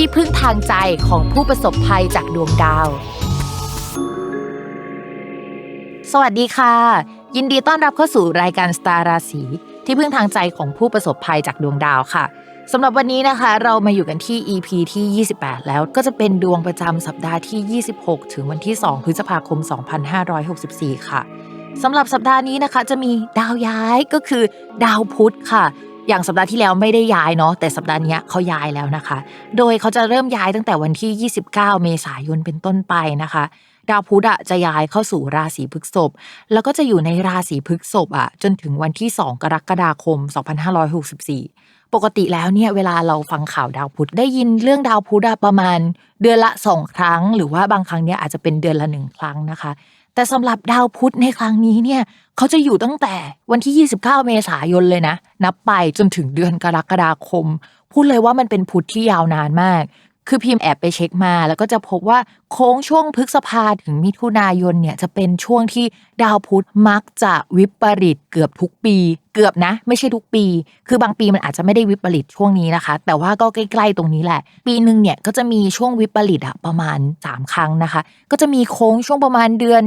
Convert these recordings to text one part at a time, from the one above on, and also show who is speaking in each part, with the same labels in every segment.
Speaker 1: ที่พึ่งทางใจของผู้ประสบภัยจากดวงดาว สวัสดีค่ะ ยินดีต้อนรับเข้าสู่รายการสตาร์ราศีที่พึ่งทางใจของผู้ประสบภัยจากดวงดาวค่ะสำหรับวันนี้นะคะ เรามาอยู่กันที่ EP ที่ 28 แล้วก็จะเป็นดวงประจำสัปดาห์ที่ 26 ถึงวันที่ 2 พฤษภาคม 2564 ค่ะสำหรับสัปดาห์นี้นะคะ จะมีดาวย้ายก็คือดาวพุธค่ะ อย่างสัปดาห์ที่แล้วไม่ได้ย้ายเนาะแต่สัปดาห์นี้เขาย้ายแล้วนะคะ โดยเขาจะเริ่มย้ายตั้งแต่วันที่ 29 เมษายนเป็นต้นไปนะคะดาวพุธอะจะย้ายเข้าสู่ราศีพฤษภแล้วก็จะอยู่ในราศีพฤษภอะจนถึงวันที่ 2 กรกฎาคม 2564 ปกติแล้วเนี่ยเวลาเราฟังข่าวดาวพุธได้ยินเรื่องดาวพุธประมาณเดือนละสองครั้ง หรือว่าบางครั้งเนี่ยอาจจะเป็นเดือนละหนึ่งครั้งนะคะ แต่สำหรับดาวพุธในครั้งนี้เนี่ยเขาจะอยู่ตั้งแต่วันที่ 29 เมษายนเลยนะ นับไปจนถึงเดือนกรกฎาคม พูดเลยว่ามันเป็นพุธที่ยาวนานมาก คือพิมพ์แอบไปเช็คมา แล้วก็จะพบว่าโค้งช่วงพฤษภาถึงมิถุนายนเนี่ยจะเป็นช่วงที่ดาวพุธมักจะวิปริตเกือบทุกปี เกือบนะ ไม่ใช่ทุกปี คือบางปีมันอาจจะไม่ได้วิปริตช่วงนี้นะคะ แต่ว่าก็ใกล้ๆตรงนี้แหละ ปีหนึ่งเนี่ยก็จะมีช่วงวิปริตอะประมาณ 3 ครั้งนะคะ ก็จะมีโค้งช่วงประมาณเดือน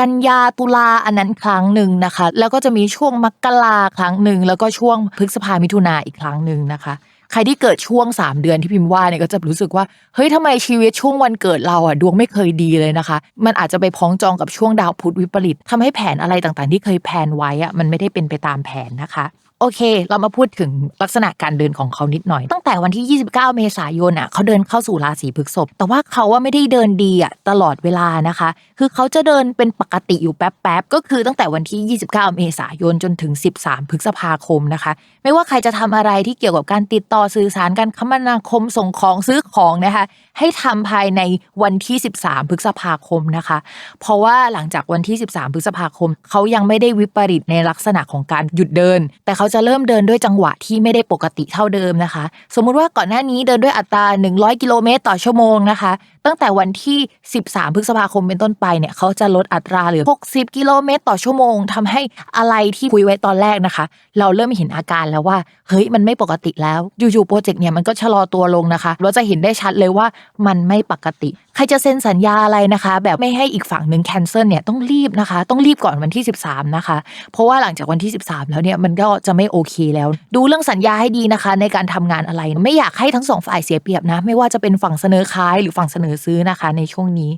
Speaker 1: กันยาตุลาอันนั้นครั้งหนึ่งนะคะ แล้วก็จะมีช่วงมกราครั้งหนึ่งแล้วก็ช่วงพฤษภามิถุนาอีกครั้งหนึ่งนะคะ ใครที่เกิดช่วง 3 เดือนที่พิมพ์ว่าเนี่ยก็จะรู้สึกว่าเฮ้ยทำไมชีวิตช่วงวันเกิดเราอะดวงไม่เคยดีเลยนะคะ มันอาจจะไปพ้องจองกับช่วงดาวพุธวิปริตทำให้แผนอะไรต่างๆ ที่เคยแผนไว้อะมันไม่ได้เป็นไปตามแผนนะคะ โอเค เรามาพูดถึงลักษณะการเดินของเขานิดหน่อย ตั้งแต่วันที่ 29 เมษายนอะเขาเดินเข้าสู่ราศีพฤษภแต่ว่าเขาว่าไม่ได้เดินดีอะตลอดเวลานะคะ คือเขาจะเดินเป็นปกติอยู่แป๊บๆก็คือตั้งแต่วันที่ 29 เมษายนจนถึง 13 พฤษภาคมนะคะ ไม่ว่าใครจะทำอะไรที่เกี่ยวกับการติดต่อสื่อสารการคมนาคมส่งของซื้อของนะคะ ให้ทำภายในวันที่ 13 พฤษภาคมนะคะ เพราะว่าหลังจากวันที่ 13 พฤษภาคม เขายังไม่ได้วิปริตในลักษณะของการหยุดเดิน แต่เขาจะเริ่มเดินด้วยจังหวะที่ไม่ได้ปกติเท่าเดิมนะคะ สมมุติว่าก่อนหน้านี้เดินด้วยอัตรา 100 กิโลเมตรต่อชั่วโมงนะคะ ตั้งแต่วันที่ 13 พฤษภาคมเป็นต้นไปเนี่ยเขาจะลดอัตราเหลือ 60 กิโลเมตรต่อชั่วโมงทำให้อะไรที่คุยไว้ตอนแรกนะคะ เราเริ่มเห็นอาการแล้วว่าเฮ้ยมันไม่ปกติแล้วอยู่ๆโปรเจกต์เนี่ยมันก็ชะลอตัวลงนะคะ เราจะเห็นได้ชัดเลยว่ามันไม่ปกติ ใครจะเซ็นสัญญาอะไรนะคะ แบบไม่ให้อีกฝั่งหนึ่งแคนเซิลเนี่ยต้องรีบนะคะ ต้องรีบก่อนวันที่ 13 นะคะ เพราะว่าหลังจากวันที่ 13 แล้วเนี่ยมันก็จะไม่โอเคแล้ว ดูเรื่องสัญญาให้ดีนะคะ ในการทำงานอะไร ไม่อยากให้ทั้งสองฝ่ายเสียเปรียบนะ ไม่ว่าจะเป็นฝั่งเสนอขายหรือฝั่งเสนอซื้อนะคะ ในช่วงนี้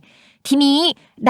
Speaker 1: ทีนี้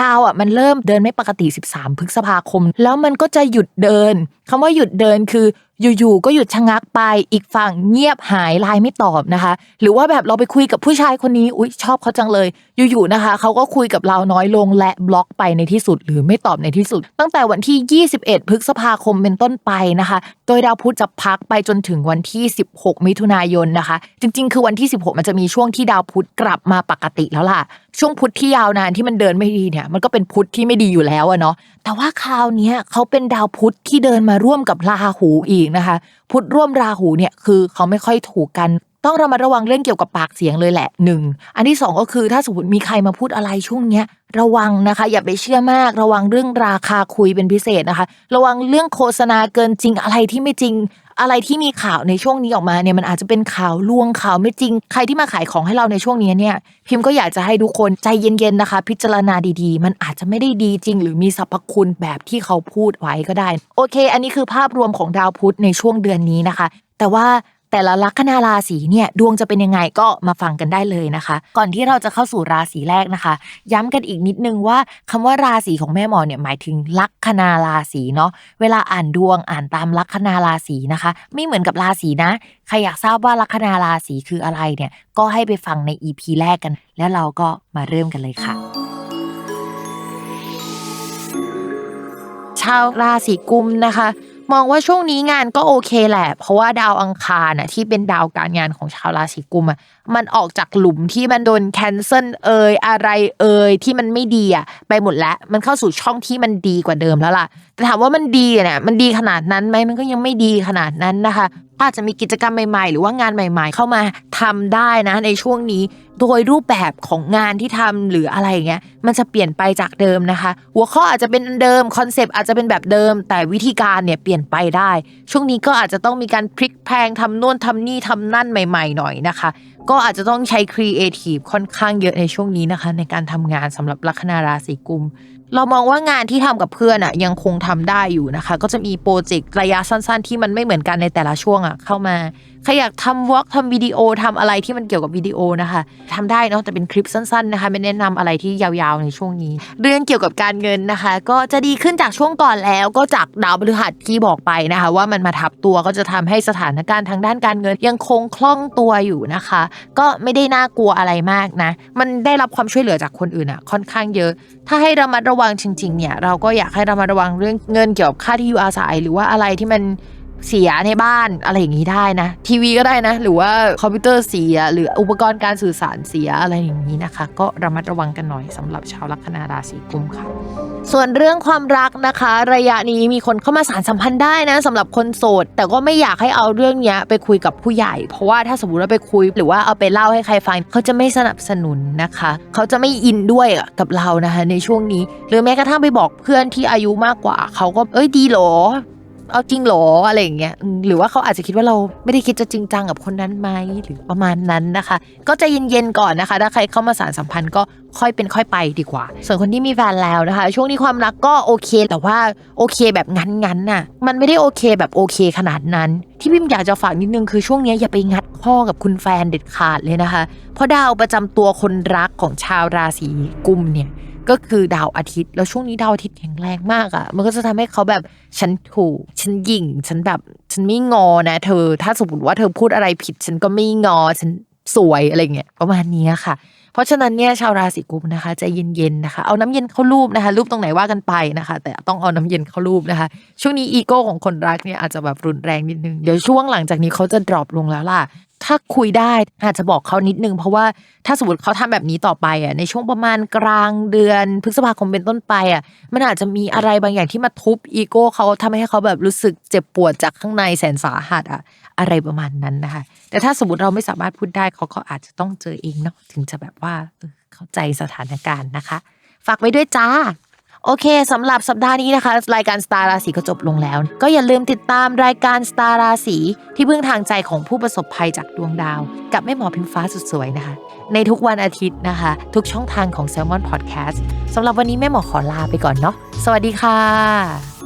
Speaker 1: ดาวอะมันเริ่มเดินไม่ปกติ 13 พฤษภาคม แล้วมันก็จะหยุดเดินคำว่าหยุดเดินคือ อยู่ๆก็หยุดชะงักไปอีกฝั่งเงียบหายไลน์ไม่ตอบนะคะ หรือว่าแบบเราไปคุยกับผู้ชายคนนี้อุ๊ยชอบเขาจังเลย อยู่ๆนะคะเขาก็คุยกับเราน้อยลงและบล็อกไปในที่สุด หรือไม่ตอบในที่สุด ตั้งแต่วันที่ 21 พฤษภาคมเป็นต้นไปนะคะ โดยดาวพุธจะพักไปจนถึงวันที่ 16 มิถุนายนนะคะ จริง ๆ คือวันที่ 16 มันจะมีช่วงที่ดาวพุธกลับมาปกติแล้วล่ะช่วงพุธที่ยาวนานที่มันเดินไม่ดีเนี่ยมันก็เป็นพุธที่ไม่ดีอยู่แล้วอะเนาะแต่ว่าคราวนี้เขาเป็นดาวพุธที่เดินมาร่วมกับราหูอีกนะคะ พุธร่วมราหูเนี่ยคือเขาไม่ค่อยถูกกัน ต้องระมัดระวังเรื่องเกี่ยวกับปากเสียงเลยแหละหนึ่งอันที่สองก็คือถ้าสมมติมีใครมาพูดอะไรช่วงเนี้ยระวังนะคะ อย่าไปเชื่อมาก ระวังเรื่องราคาคุยเป็นพิเศษนะคะ ระวังเรื่องโฆษณาเกินจริงอะไรที่ไม่จริง อะไรที่มีข่าวในช่วงนี้ออกมาเนี่ยมันอาจจะเป็นข่าวลวงข่าวไม่จริง ใครที่มาขายของให้เราในช่วงนี้เนี่ย พิมพ์ก็อยากจะให้ทุกคนใจเย็นๆนะคะ พิจารณาดีๆ มันอาจจะไม่ได้ดีจริง หรือมีสรรพคุณแบบที่เขาพูดไว้ก็ได้ โอเค อันนี้คือภาพรวมของดาวพุธในช่วงเดือนนี้นะคะ แต่ว่า แต่ละลัคนาราศีเนี่ยดวงจะเป็นยังไงก็มาฟังกันได้เลยนะคะ ก่อนที่เราจะเข้าสู่ราศีแรกนะคะ ย้ำกันอีกนิดนึงว่าคำว่าราศีของแม่หมอเนี่ยหมายถึงลัคนาราศีเนาะเวลาอ่านดวงอ่านตามลัคนาราศีนะคะ ไม่เหมือนกับราศีนะใครอยากทราบว่าลัคนาราศีคืออะไรเนี่ยก็ให้ไปฟังใน EP แรกกัน แล้วเราก็มาเริ่มกันเลยค่ะชาวราศีกุมนะคะ มองว่าช่วงนี้งานก็โอเคแหละ เพราะว่าดาวอังคารน่ะที่เป็นดาวการงานของชาวราศีกุมอะมันออกจากหลุมที่มันโดนแคนเซิลเอยอะไรเอยที่มันไม่ดีอะไปหมดแล้ว มันเข้าสู่ช่องที่มันดีกว่าเดิมแล้วล่ะแต่ถามว่ามันดีเนี่ยมันดีขนาดนั้นไหมมันก็ยังไม่ดีขนาดนั้นนะคะอาจจะมีกิจกรรมใหม่ๆ หรือว่างานใหม่ ๆ เข้ามาทำได้นะในช่วงนี้ โดยรูปแบบของงานที่ทำหรืออะไรอย่างเงี้ยมันจะเปลี่ยนไปจากเดิมนะคะ หัวข้ออาจจะเป็นเดิมคอนเซปต์อาจจะเป็นแบบเดิม แต่วิธีการเนี่ยเปลี่ยนไปได้ ช่วงนี้ก็อาจจะต้องมีการพลิกแพงทำโน่นทำนี่ทำนั่นใหม่ๆหน่อยนะคะ ก็อาจจะต้องใช้ครีเอทีฟค่อนข้างเยอะในช่วงนี้นะคะ ในการทำงานสำหรับลัคนาราศีกุม เรามองว่างานที่ทำกับเพื่อนอะยังคงทำได้อยู่นะคะ ก็จะมีโปรเจกต์ระยะสั้น ๆ ที่มันไม่เหมือนกันในแต่ละช่วงอะเข้ามาใครอยากทำวอล์กทำวิดีโอทำอะไรที่มันเกี่ยวกับวิดีโอนะคะทำได้เนาะแต่เป็นคลิปสั้น ๆนะคะ ไม่แนะนำอะไรที่ยาวๆในช่วงนี้ เรื่องเกี่ยวกับการเงินนะคะ ก็จะดีขึ้นจากช่วงก่อนแล้ว ก็จากดาวพฤหัสที่บอกไปนะคะ ว่ามันมาทับตัวก็จะทำให้สถานการณ์ทางด้านการเงิน ยังคงคล่องตัวอยู่นะคะ ก็ไม่ได้น่ากลัวอะไรมากนะ มันได้รับความช่วยเหลือจากคนอื่นอะค่อนข้างเยอะ ถ้าให้ระมัดระวังวังจริงๆเนี่ยเราก็อยากให้เรามาระวังเรื่องเงินเกี่ยวกับค่าที่อยู่อาศัย หรือว่าอะไรที่มัน เสียในบ้านอะไรอย่างนี้ได้นะ ทีวีก็ได้นะ หรือว่าคอมพิวเตอร์เสีย หรืออุปกรณ์การสื่อสารเสียอะไรอย่างนี้นะคะ ก็ระมัดระวังกันหน่อยสำหรับชาวลัคนาราศีกุมค่ะ ส่วนเรื่องความรักนะคะ ระยะนี้มีคนเข้ามาสารสัมพันธ์ได้นะสำหรับคนโสด แต่ก็ไม่อยากให้เอาเรื่องนี้ไปคุยกับผู้ใหญ่ เพราะว่าถ้าสมมติว่าไปคุย หรือว่าเอาไปเล่าให้ใครฟังเขาจะไม่สนับสนุนนะคะ เขาจะไม่อินด้วยกับเรานะคะ ในช่วงนี้ หรือแม้กระทั่งไปบอกเพื่อนที่อายุมากกว่า เขาก็เอ้ยดีหรอ เอาจริงหรออะไรอย่างเงี้ยหรือว่าเขาอาจจะคิดว่าเราไม่ได้คิดจะจริงจังกับคนนั้นไหมหรือประมาณนั้นนะคะ ก็จะเย็นๆก่อนนะคะ ถ้าใครเข้ามาสารสัมพันธ์ก็ค่อยเป็นค่อยไปดีกว่า ส่วนคนที่มีแฟนแล้วนะคะ ช่วงนี้ความรักก็โอเค แต่ว่าโอเคแบบงั้นๆน่ะ มันไม่ได้โอเคแบบโอเคขนาดนั้น ที่พิมอยากจะฝากนิดนึงคือช่วงนี้อย่าไปงัดข้อกับคุณแฟนเด็ดขาดเลยนะคะ เพราะดาวประจำตัวคนรักของชาวราศีกุมเนี่ย ก็คือดาวอาทิตย์ แล้วช่วงนี้ดาวอาทิตย์แข็งแรงมากอะ่ะ มันก็จะทำให้เขาแบบฉันถูก ฉันหยิ่ง ฉันแบบฉันไม่งอนะ เธอ ถ้าสมมติว่าเธอพูดอะไรผิด ฉันก็ไม่งอ ฉันสวยอะไรเงี้ยประมาณนี้ค่ะ เพราะฉะนั้นเนี่ยชาวราศีกุมนะคะใจเย็นๆนะคะ เอาน้ำเย็นเข้ารูปนะคะรูปตรงไหนว่ากันไปนะคะ แต่ต้องเอาน้ำเย็นเข้ารูปนะคะ ช่วงนี้อีโก้ของคนรักเนี่ยอาจจะแบบรุนแรงนิดนึงเดี๋ยวช่วงหลังจากนี้เขาจะดรอปลงแล้วล่ะ ถ้าคุยได้อาจจะบอกเขานิดนึง เพราะว่าถ้าสมมติเขาทำแบบนี้ต่อไปอะในช่วงประมาณกลางเดือน พฤษภาคมเป็นต้นไปอะมันอาจจะมีอะไรบางอย่างที่มาทุบอีโก้เขาทำให้เขาแบบรู้สึกเจ็บปวดจากข้างในแสนสาหัสอะอะไรประมาณนั้นนะคะแต่ถ้าสมมติเราไม่สามารถพูดได้เขาก็อาจจะต้องเจอเองเนาะถึงจะแบบว่าเออเข้าใจสถานการณ์นะคะ ฝากไว้ด้วยจ้า โอเคสำหรับสัปดาห์นี้นะคะ รายการสตาร์ราศีก็จบลงแล้ว ก็อย่าลืมติดตามรายการสตาร์ราศีที่พึ่งทางใจของผู้ประสบภัยจากดวงดาว กับแม่หมอพิมฟ้าสุดสวยนะคะ ในทุกวันอาทิตย์นะคะ ทุกช่องทางของ s ซ l m o n Podcast สำหรับวันนี้แม่หมอขอลาไปก่อนเนาะสวัสดีค่ะ